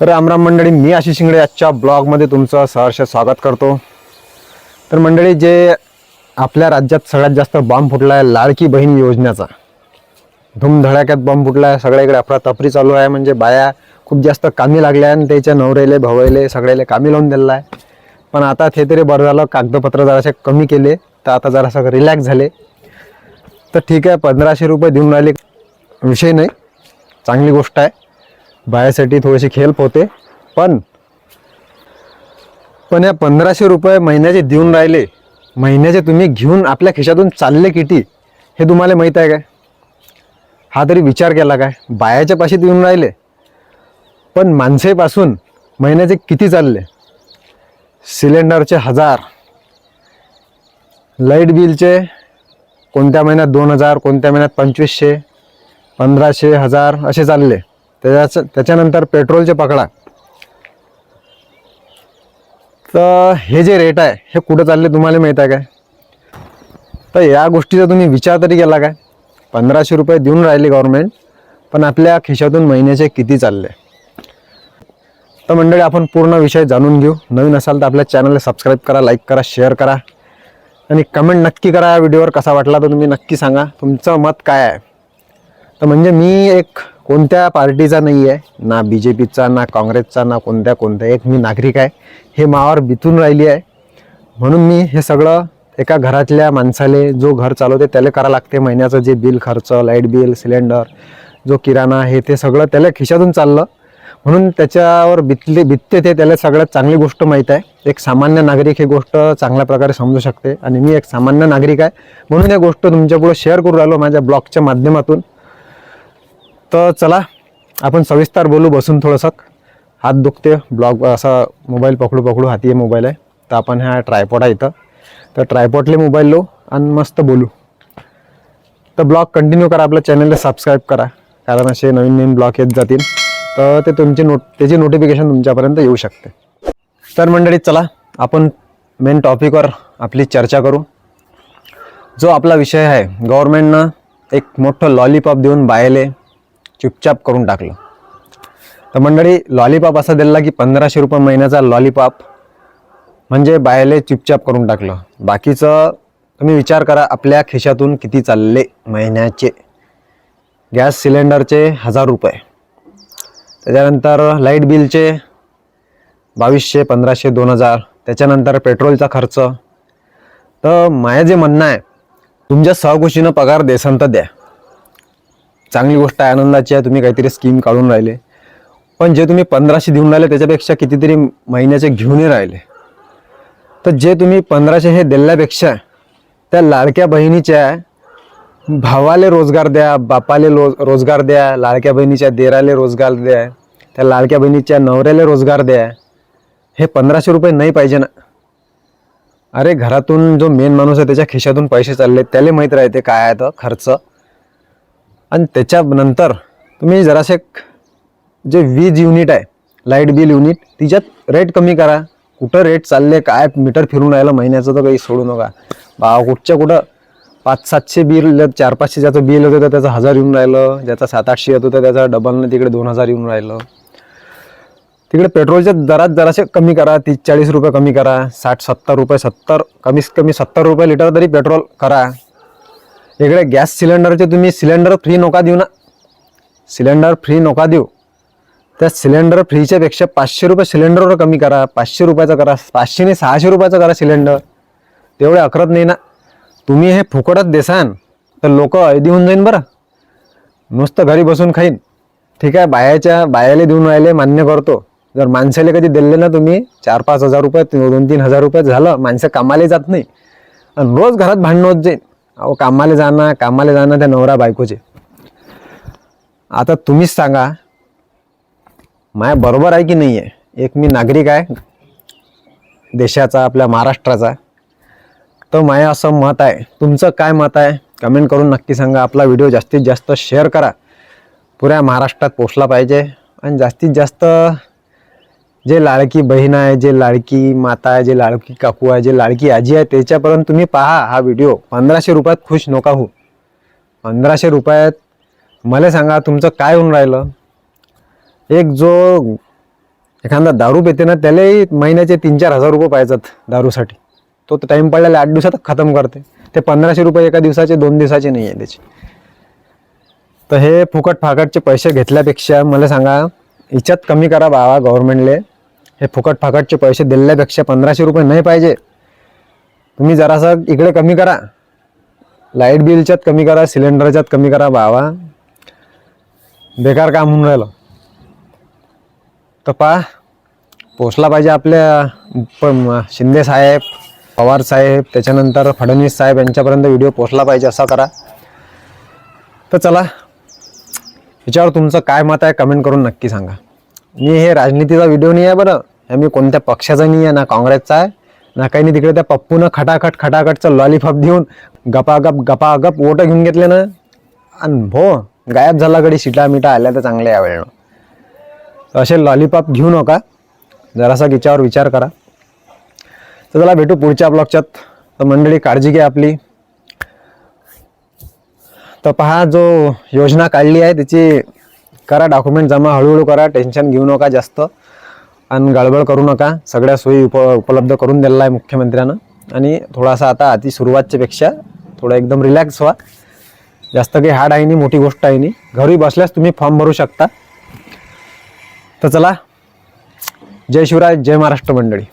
राम राम मंडळी मी आशिष शिंगडे आजच्या ब्लॉगमध्ये तुमचं सहर्ष स्वागत करतो. तर मंडळी जे आपल्या राज्यात सगळ्यात जास्त बॉम्ब फुटला आहे लाडकी बहीण योजनेचा. धूमधडाक्यात बॉम्ब फुटला आहे सगळ्याकडे अफरातफरी चालू आहे म्हणजे बाया खूप जास्त कामी लागल्या आणि त्याच्या नवरेले भवयले सगळ्याले कामी लावून दिलेला आहे. पण आता ते तरी बरं झालं कागदपत्र जरासे कमी केले तर आता जरासं रिलॅक्स झाले. तर ठीक आहे पंधराशे रुपये देऊन राहिले विषय नाही चांगली गोष्ट आहे. बायासाठी थोडीशी हेल्प होते पण पण या पंधराशे रुपये महिन्याचे देऊन राहिले महिन्याचे तुम्ही घेऊन आपल्या खिशातून चालले किती हे तुम्हाला माहीत आहे काय? हा तरी विचार केला काय? बायाच्या पाशी देऊन राहिले. पण माणसेपासून महिन्याचे किती चालले? सिलेंडरचे हजार. लाइट बिलचे कोणत्या महिन्यात दोन हजार कोणत्या महिन्यात पंचवीसशे पंधराशे हजार असे चालले. त्याच्या त्याच्यानंतर पेट्रोलचे पकडा. तर हे जे रेट आहे हे कुठं चालले तुम्हाला माहीत आहे काय? तर या गोष्टीचा तुम्ही विचार तरी केला काय? पंधराशे रुपये देऊन राहिले गव्हर्मेंट पण आपल्या खिशातून महिन्याचे किती चालले? तर मंडळी आपण पूर्ण विषय जाणून घेऊ. नवीन असाल तर आपल्या चॅनलला सबस्क्राईब करा लाईक करा शेअर करा. आणि कमेंट नक्की करा या व्हिडिओवर कसा वाटला तर तुम्ही नक्की सांगा. तुमचं मत काय आहे? तर म्हणजे मी एक कोणत्या पार्टीचा नाही आहे ना बी जे पीचा ना काँग्रेसचा ना कोणत्या कोणत्या एक मी नागरिक आहे. हे मावावर बितून राहिली आहे. म्हणून मी हे सगळं एका घरातल्या माणसाले जो घर चालवते त्याला करा लागते. महिन्याचं जे बिल खर्च लाइट बिल सिलेंडर जो किराणा हे ते सगळं त्याला खिशातून चाललं. म्हणून त्याच्यावर बितले बितते ते त्याला सगळ्यात चांगली गोष्ट माहीत आहे. एक सामान्य नागरिक ही गोष्ट चांगल्या प्रकारे समजू शकते. आणि मी एक सामान्य नागरिक आहे. म्हणून या गोष्ट तुमच्यापुढे शेअर करू राहिलो माझ्या ब्लॉगच्या माध्यमातून. तर चला आपण सविस्तर बोलू बसून थोडंसं. हात दुखते ब्लॉग असा मोबाईल पकडू पकडू हाती आहे मोबाईल आहे. तर आपण ह्या ट्रायपॉड आहे इथं. तर ट्रायपॉटले मोबाईल लो आणि मस्त बोलू. तर ब्लॉग कंटिन्यू करा आपल्या चॅनलला सबस्क्राईब करा. कारण असे नवीन नवीन ब्लॉग येत जातील. तर ते तुमची नोट त्याची नोटिफिकेशन तुमच्यापर्यंत येऊ शकते. तर मंडळी चला आपण मेन टॉपिकवर आपली चर्चा करू. जो आपला विषय आहे गव्हर्मेंटनं एक मोठं लॉलीपॉप देऊन बायले चुपचाप करून टाकलं. तर मंडळी लॉलीपॉप असा दिला की पंधराशे रुपये महिन्याचा लॉलीपॉप म्हणजे बायले चुपचाप करून टाकलं. बाकीचं तुम्ही विचार करा आपल्या खिशातून किती चालले महिन्याचे. गॅस सिलेंडरचे हजार रुपये. त्याच्यानंतर लाइट बिलचे बावीसशे पंधराशे दोन हजार. त्याच्यानंतर पेट्रोलचा खर्च. तर माझं जे म्हणणं आहे तुमच्या सहकुशीनं पगार देसन तर द्या. चांगली गोष्ट आहे आनंदाची आहे तुम्ही काहीतरी स्कीम काढून राहिले. पण जे तुम्ही पंधराशे देऊन राहिले त्याच्यापेक्षा कितीतरी महिन्याचे घेऊनही राहिले. तर जे तुम्ही पंधराशे हे दिल्यापेक्षा त्या लाडक्या बहिणीच्या भावाले रोजगार द्या बापाले रो रोजगार द्या लाडक्या बहिणीच्या देराले रोजगार द्या त्या लाडक्या बहिणीच्या नवऱ्याला रोजगार द्या हे पंधराशे रुपये नाही पाहिजे ना. अरे घरातून जो मेन माणूस आहे त्याच्या खिशातून पैसे चालले त्याला माहीत राहते काय आहे तर खर्च. आणि त्याच्यानंतर तुम्ही जरासे जे वीज युनिट आहे लाइट बिल युनिट तिच्यात रेट कमी करा. कुठं रेट चालले काय मीटर फिरून राहिलं महिन्याचं तर काही सोडू नका. बा कुठच्या कुठं पाच सातशे बिल चार पाचशे ज्याचं बिल होतं तर त्याचं हजार येऊन राहिलं. ज्याचा सात आठशे येत होतं त्याचा डबलनं तिकडे दोन हजार येऊन राहिलं. तिकडे पेट्रोलच्या दरात जरासे कमी करा. तीस चाळीस रुपये कमी करा. साठ सत्तर रुपये सत्तर कमीत कमी सत्तर रुपये लिटर तरी पेट्रोल करा. इकडे गॅस सिलेंडरचे तुम्ही सिलेंडर फ्री नका देऊ ना. सिलेंडर फ्री नका देऊ. त्या सिलेंडर फ्रीच्यापेक्षा पाचशे रुपये सिलेंडरवर कमी करा. पाचशे रुपयाचं करा. पाचशेने सहाशे रुपयाचं करा सिलेंडर. तेवढे अकरत नाही ना. तुम्ही हे फुकटच देसान तर लोक ऐदी होऊन जाईन बरं. नुसतं घरी बसून खाईन. ठीक आहे बायाच्या बायाला देऊन राहिले मान्य करतो. जर माणसाला कधी दिले ना तुम्ही चार पाच हजार रुपये दोन तीन हजार रुपये झालं माणसं कामाला जात नाही. आणि रोज घरात भांडणं होत जाईन. अहो कामाला जाणं कामाला जाणं त्या नवरा बायकोचे. आता तुम्हीच सांगा माया बरोबर आहे की नाही आहे एक मी नागरिक आहे देशाचा आपल्या महाराष्ट्राचा. तर माया असं मत आहे. तुमचं काय मत आहे? कमेंट करून नक्की सांगा. आपला व्हिडिओ जास्तीत जास्त शेअर करा. पुऱ्या महाराष्ट्रात पोचला पाहिजे. आणि जास्तीत जास्त जे लाडकी बहीण आहे जे लाडकी माता आहे जे लाडकी काकू आहे जे लाडकी आजी आहे त्याच्यापर्यंत तुम्ही पहा हा व्हिडिओ पंधराशे रुपयात खुश नका हो पंधराशे रुपयात मला सांगा तुमचं काय होऊन राहिलं? एक जो एखादा दारू पेते ना त्यालाही महिन्याचे तीन चार हजार रुपये पाहिजेत दारूसाठी. तो टाईम पडलेला आठ दिवसात खतम करते. ते पंधराशे रुपये एका दिवसाचे दोन दिवसाचे नाही आहे त्याचे. तर हे फुकट फाकटचे पैसे घेतल्यापेक्षा मला सांगा याच्यात कमी करा बाबा गव्हर्नमेंटले हे फुकट फाकटचे पैसे दिल्यापेक्षा पंधराशे रुपये नाही पाहिजे. तुम्ही जरासं इकडे कमी करा. लाइट बिलच्यात कमी करा सिलेंडरच्यात कमी करा बावा बेकार काम होऊन राहिलं. तर पा पोचला पाहिजे आपल्या पण शिंदे साहेब पवार साहेब त्याच्यानंतर फडणवीस साहेब यांच्यापर्यंत व्हिडिओ पोचला पाहिजे असा करा. तर चला याच्यावर तुमचं काय मत आहे कमेंट करून नक्की सांगा. मी हे राजनीतीचा व्हिडिओ नाही आहे बरं. हे मी कोणत्या पक्षाचा नाही आहे ना काँग्रेसचा आहे ना काही नाही. तिकडे त्या पप्पूनं खटाखट खटाखटचं लॉलीपॉप देऊन गपागप गपागप वोट घेऊन घेतले ना. आणि भो गायब झाला गडी शिटा मिटा आल्या तर चांगल्या यावेळेनं असे लॉलीपॉप घेऊ नका. जरासा याच्यावर विचार करा. तर चला भेटू पुढच्या ब्लॉगच्यात तर मंडळी काळजी घ्या आपली. तर पहा जो योजना काढली आहे त्याची करा डॉक्युमेंट जमा हळूहळू करा टेन्शन घेऊ नका जास्त. आणि गडबड करू नका. सगळ्या सोयी उप उपलब्ध करून दिलेला आहे मुख्यमंत्र्यानं. आणि थोडासा आता आधी सुरुवातच्यापेक्षा थोडं एकदम रिलॅक्स व्हा. जास्त काही हार्ड आहे नाही मोठी गोष्ट आहे नाही. घरी बसल्यास तुम्ही फॉर्म भरू शकता. तर चला. जय शिवराय जय महाराष्ट्र मंडळी.